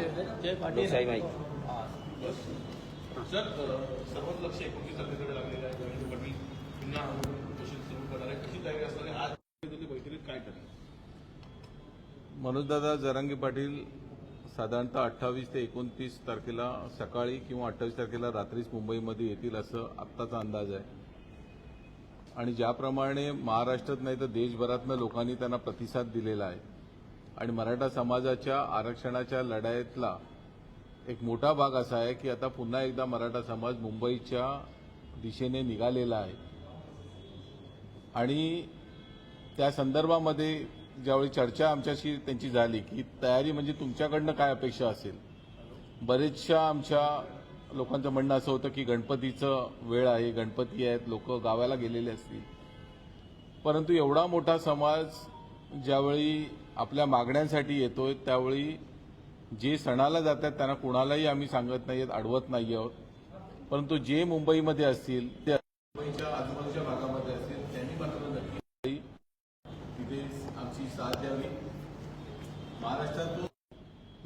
जय पाटील लोकशाही माहिती सर सर्वच लक्ष एकोणतीस तारखेकडे लागलेलं आहे देवेंद्र पाटील पुन्हा उपोषण सुरू करणार आहे कशी तयारी आज बैठकीत काय करणार? मनोजदादा जरांगे पाटील साधारणतः अठ्ठावीस ते एकोणतीस तारखेला सकाळी किंवा अठ्ठावीस तारखेला रात्रीच मुंबईमध्ये येतील असं आत्ताचा अंदाज आहे. आणि ज्याप्रमाणे महाराष्ट्रात नाही तर देशभरातनं लोकांनी त्यांना प्रतिसाद दिलेला आहे. आणि मराठा समाजाच्या आरक्षणाच्या लढाईतला एक मोठा भाग असा आहे की आता पुन्हा एकदा मराठा समाज मुंबईच्या दिशेने निघालेला आहे. आणि त्या संदर्भामध्ये ज्यावेळी चर्चा आमच्याशी त्यांची झाली की तयारी म्हणजे तुमच्याकडनं काय अपेक्षा असेल? बरेचशा आमच्या लोकांचं म्हणणं असं होतं की गणपतीचं वेळ आहे गणपती आहेत लोक गावाला गेलेले असतील. परंतु एवढा मोठा समाज ज्यावेळी आपल्या मागण्यांसाठी येतोय त्यावेळी जे सणाला जातात त्यांना कुणालाही आम्ही सांगत नाही आहेत अडवत नाही आहोत. परंतु जे मुंबईमध्ये असतील ते मुंबईच्या आजूबाजूच्या भागामध्ये असतील त्यांनी मात्र नक्की तिथे आमची साथ द्यावी. महाराष्ट्रातून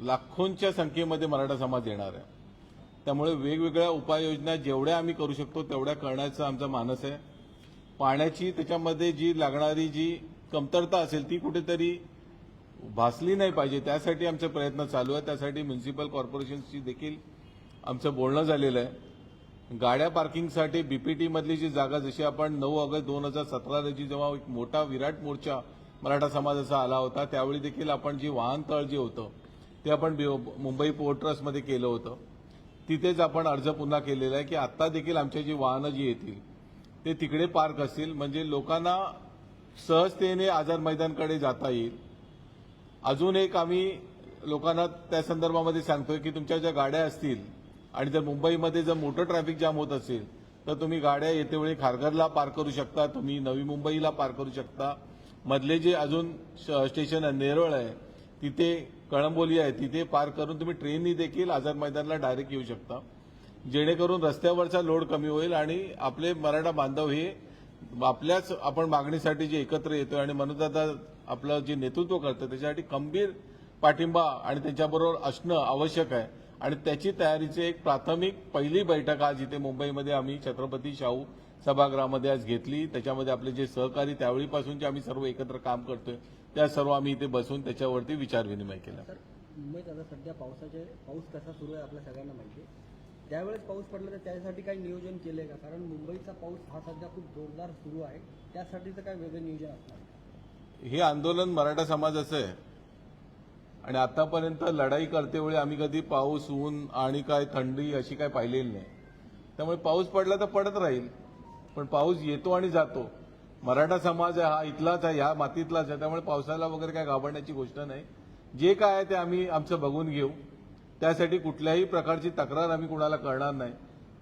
लाखोंच्या संख्येमध्ये मराठा समाज येणार आहे. त्यामुळे वेगवेगळ्या उपाययोजना जेवढ्या आम्ही करू शकतो तेवढ्या करण्याचा आमचा मानस आहे. पाण्याची त्याच्यामध्ये जी लागणारी जी कमतरता असेल ती कुठेतरी भासली नाही पाहिजे. त्यासाठी आमचे प्रयत्न चालू आहे त्यासाठी म्युन्सिपल कॉर्पोरेशनशी देखील आमचं बोलणं झालेलं आहे. गाड्या पार्किंगसाठी बीपीटीमधली जी जागा जशी आपण नऊ ऑगस्ट दोन हजार सतरा रोजी जेव्हा एक मोठा विराट मोर्चा मराठा समाजाचा आला होता त्यावेळी देखील आपण जी वाहनतळ जे होतं ते आपण मुंबई पोर्ट ट्रस्टमध्ये केलं होतं. तिथेच आपण अर्ज पुन्हा केलेला आहे की आता देखील आमची जी वाहनं जी येतील ते तिकडे पार्क असतील. म्हणजे लोकांना सहजतेने आझाद मैदानकडे जाता येईल. अजून एक आम्ही लोकांना त्या संदर्भामध्ये सांगतोय की तुमच्या ज्या गाड्या असतील आणि जर मुंबईमध्ये जर मोठं ट्रॅफिक जाम होत असेल तर तुम्ही गाड्या येतेवेळी खारघरला पार्क करू शकता तुम्ही नवी मुंबईला पार्क करू शकता. मधले जे अजून श- स्टेशन आहे नेरळ आहे तिथे कळंबोली आहे तिथे पार्क करून तुम्ही ट्रेननी देखील आझाद मैदानला डायरेक्ट येऊ शकता. जेणेकरून रस्त्यावरचा लोड कमी होईल आणि आपले मराठा बांधव हे आपल्याच आपण मागणीसाठी जे एकत्र येतोय आणि मनोदादा आपलं जे नेतृत्व करतं त्याच्यासाठी खंबीर पाठिंबा आणि त्यांच्याबरोबर असणं आवश्यक आहे. आणि त्याची तयारीची एक प्राथमिक पहिली बैठक आज इथे मुंबईमध्ये आम्ही छत्रपती शाहू सभागृहामध्ये आज घेतली. त्याच्यामध्ये आपले जे सहकारी त्यावेळीपासून जे आम्ही सर्व एकत्र काम करतोय. त्या सर्व आम्ही इथे बसून त्याच्यावरती विचारविनिमय केला. मुंबईत आता सध्या पावसाचे पाऊस कसा सुरू आहे आपल्या सगळ्यांना माहिती त्यावेळेस पाऊस पडला तर त्यासाठी काही नियोजन केलंय का? कारण मुंबईचा पाऊस हा सध्या खूप जोरदार सुरू आहे. त्यासाठीचं काय वेगळं नियोजन असणार? हे आंदोलन मराठा समाजाचं आहे. आणि आतापर्यंत लढाई करतेवेळी आम्ही कधी पाऊस ऊन आणि काय थंडी अशी काय पाहिलेली नाही. त्यामुळे पाऊस पडला तर पडत राहील. पण पाऊस येतो आणि जातो. मराठा समाज आहे हा इथलाच आहे ह्या मातीतलाच आहे. त्यामुळे पावसाला वगैरे काय घाबरण्याची गोष्ट नाही. जे काय आहे ते आम्ही आमचं बघून घेऊ. त्यासाठी कुठल्याही प्रकारची तक्रार आम्ही कुणाला करणार नाही.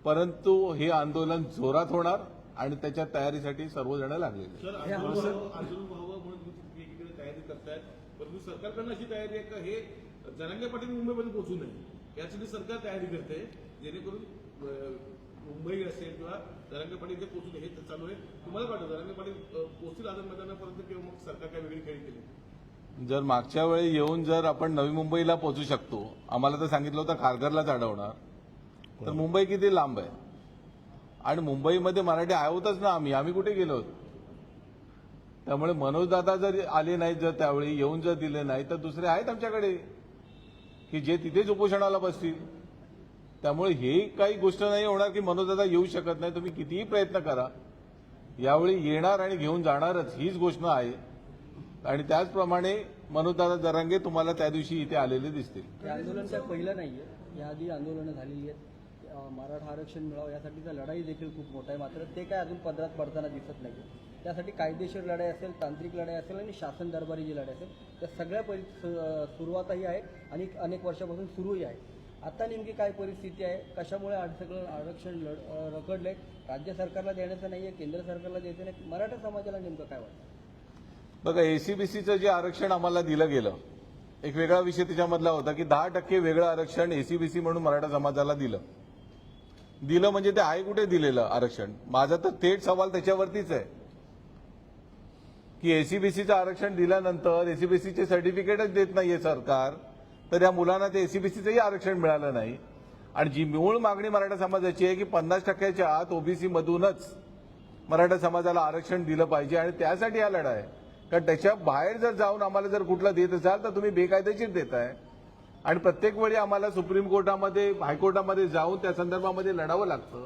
परंतु हे आंदोलन जोरात होणार आणि त्याच्या तयारीसाठी सर्वजण लागलेले तयारी करतायत. परंतु सरकारकडनं अशी तयारी आहे का? हे जनांगे पाटील मुंबईमध्ये पोहोचू नये. यासाठी सरकार तयारी करते. जेणेकरून मुंबई असेल किंवा जरांगे पाटील इथे पोहोचू नये हे चालू आहे. तुम्हाला काय वाटतं? जरांगे पाटील पोहोचतील आझाद मैदानापर्यंत किंवा मग सरकार काय वेगळी खेळी केली? जर मागच्या वेळी येऊन जर आपण नवी मुंबईला पोहोचू शकतो आम्हाला तर सांगितलं होतं खारघरलाच अडवणार. तर मुंबई किती लांब आहे? आणि मुंबईमध्ये मराठी आहोतच ना आम्ही आम्ही कुठे गेलो? होतो त्यामुळे मनोजदादा जर आले नाहीत जर त्यावेळी येऊन जर दिले नाही तर दुसरे आहेत आमच्याकडे की जे तिथेच उपोषणाला बसतील. त्यामुळे हे काही गोष्ट नाही होणार की मनोजदादा येऊ शकत नाही तुम्ही कितीही प्रयत्न करा. यावेळी येणार आणि घेऊन जाणारच हीच गोष्ट आहे. आणि त्याचप्रमाणे मनोजदादा दरांगे तुम्हाला त्या दिवशी इथे आलेले दिसतील. आंदोलन काय पहिलं नाहीये. याआधी आंदोलनं झालेली आहेत. मराठा आरक्षण मिळावं यासाठीचा लढाई देखील खूप मोठा आहे. मात्र ते काय अजून पदरात पडताना दिसत नाही त्यासाठी कायदेशीर लढाई असेल तांत्रिक लढाई असेल आणि शासन दरबारी जी लढाई असेल त्या सगळ्या परि सु- सुरुवातही आहे आणि अनेक वर्षापासून सुरूही आहे आता नेमकी काय परिस्थिती आहे? कशामुळे आज सगळं आरक्षण लढ अं, रखडलंय? राज्य सरकारला देण्याचं नाही आहे केंद्र सरकारला द्यायचं नाही. मराठा समाजाला नेमकं काय वाटतं? बघा एसीबीसीचं जे आरक्षण आम्हाला दिलं गेलं एक वेगळा विषय त्याच्यामधला होता की दहा टक्के वेगळं आरक्षण एसीबीसी म्हणून मराठा समाजाला दिलं. दिलं म्हणजे ते आहे कुठे दिलेलं आरक्षण? माझा तर थेट सवाल त्याच्यावरतीच आहे. की एसीबीसीचं आरक्षण दिल्यानंतर एसीबीसीचे सर्टिफिकेटच देत नाहीये सरकार तर या मुलांना ते एसीबीसीचंही आरक्षण मिळालं नाही. आणि जी मूळ मागणी मराठा समाजाची आहे की पन्नास टक्क्याच्या आत ओबीसी मधूनच मराठा समाजाला आरक्षण दिलं पाहिजे आणि त्यासाठी हा लढा आहे. कारण त्याच्या बाहेर जर जाऊन आम्हाला जर कुठला देत असाल तर तुम्ही बेकायदेशीर देताय. आणि प्रत्येक वेळी आम्हाला सुप्रीम कोर्टामध्ये हायकोर्टामध्ये जाऊन त्या संदर्भामध्ये लढावं लागतं.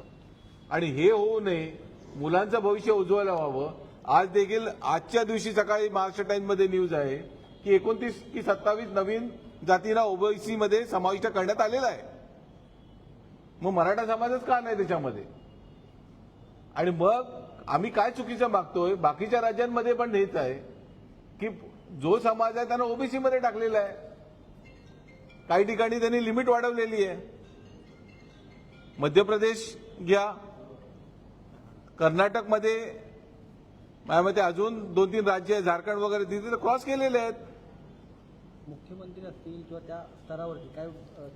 आणि हे होऊ नये मुलांचं भविष्य उज्ज्वल व्हावं. आज देखील आजच्या दिवशी सकाळी महाराष्ट्र टाइम्समध्ये न्यूज आहे की एकोणतीस की सत्तावीस नवीन जातींना ओबीसीमध्ये समाविष्ट करण्यात आलेला आहे. मग मराठा समाजच का नाही त्याच्यामध्ये? आणि मग आम्ही काय चुकीचं मागतोय? बाकीच्या राज्यांमध्ये पण हेच आहे. की जो समाज आहे त्यांना ओबीसी मध्ये टाकलेला आहे. काही ठिकाणी त्यांनी लिमिट वाढवलेली आहे. मध्य प्रदेश घ्या. कर्नाटकमध्ये माझ्या मते अजून दोन तीन राज्य आहे झारखंड वगैरे तिथे क्रॉस केलेले आहेत. मुख्यमंत्री असतील किंवा त्या स्तरावरती काय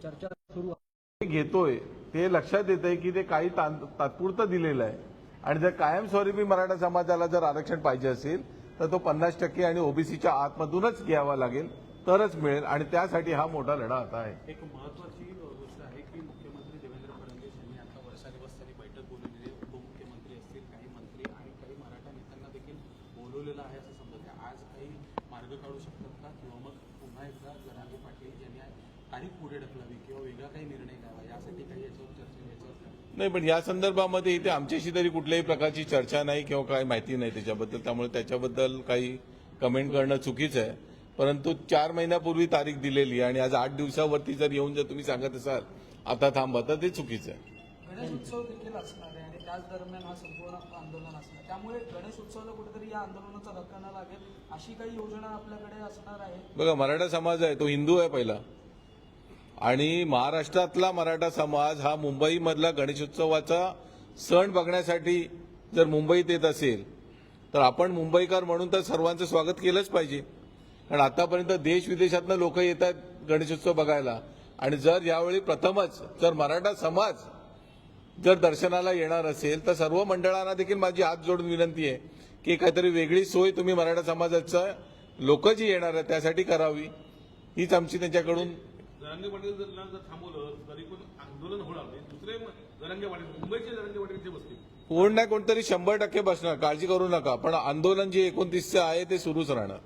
चर्चा सुरू घेतोय. ते लक्षात येत आहे की ते काही तात्पुरतं दिलेलं आहे. आणि जर कायमस्वरूपी मराठा समाजाला जर आरक्षण पाहिजे असेल तर तो पन्नास टक्के आणि ओबीसीच्या आतमधूनच घ्यावा लागेल तरच मिळेल आणि त्यासाठी हा मोठा लढा आता आहे. एक महत्वाची गोष्ट आहे की मुख्यमंत्री देवेंद्र फडणवीस यांनी आता वर्षा दिवस त्यांनी बैठक बोलवलेली आहे. उपमुख्यमंत्री असतील काही मंत्री आणि काही मराठा नेत्यांना देखील बोलवलेलं आहे असं समजत. आहे आज काही मार्ग काढू शकतात का? किंवा मग पुन्हा एकदा जरांगे पाटील यांनी तारीख पुढे ढकलावी किंवा वेगळा काही निर्णय घ्यावा यासाठी काही याच्यावर चर्चा याच्यावर काय? नाही पण या संदर्भामध्ये इथे आमच्याशी तरी कुठल्याही प्रकारची चर्चा नाही किंवा काही माहिती नाही त्याच्याबद्दल. त्यामुळे त्याच्याबद्दल काही कमेंट करणं चुकीचं आहे. परंतु चार महिन्यापूर्वी तारीख दिलेली आहे आणि आज आठ दिवसावरती जर येऊन जर तुम्ही सांगत असाल आता थांबा तर ते चुकीचं आहे. गणेश उत्सव देखील असणार आहे आणि त्याच दरम्यान हा संपूर्ण आंदोलन असणार त्यामुळे गणेश उत्सवाला कुठेतरी या आंदोलनाचा धक्का न लागेल अशी काही योजना आपल्याकडे असणार आहे. बघा मराठा समाज आहे तो हिंदू आहे पहिला. आणि महाराष्ट्रातला मराठा समाज हा मुंबईमधला गणेशोत्सवाचा सण बघण्यासाठी जर मुंबईत येत असेल तर आपण मुंबईकर म्हणून तर सर्वांचं स्वागत केलंच पाहिजे. कारण आतापर्यंत देश विदेशातनं लोक येतात गणेशोत्सव बघायला. आणि जर यावेळी प्रथमच जर मराठा समाज जर दर्शनाला येणार असेल तर सर्व मंडळांना देखील माझी हात जोडून विनंती आहे की काहीतरी वेगळी सोय तुम्ही मराठा समाजाचं लोक जी येणार आहेत त्यासाठी करावी. हीच आमची त्यांच्याकडून जरांगे पाटील जर जर थांबवलं तरी पण आंदोलन होणार नाही. दुसरे म- जरांगे पाटील मुंबईचे जरांगे पाटील बसतील. कोण नाही कोणतरी शंभर टक्के बसणार. काळजी करू नका. पण आंदोलन जे एकोणतीसचं आहे ते सुरूच राहणार.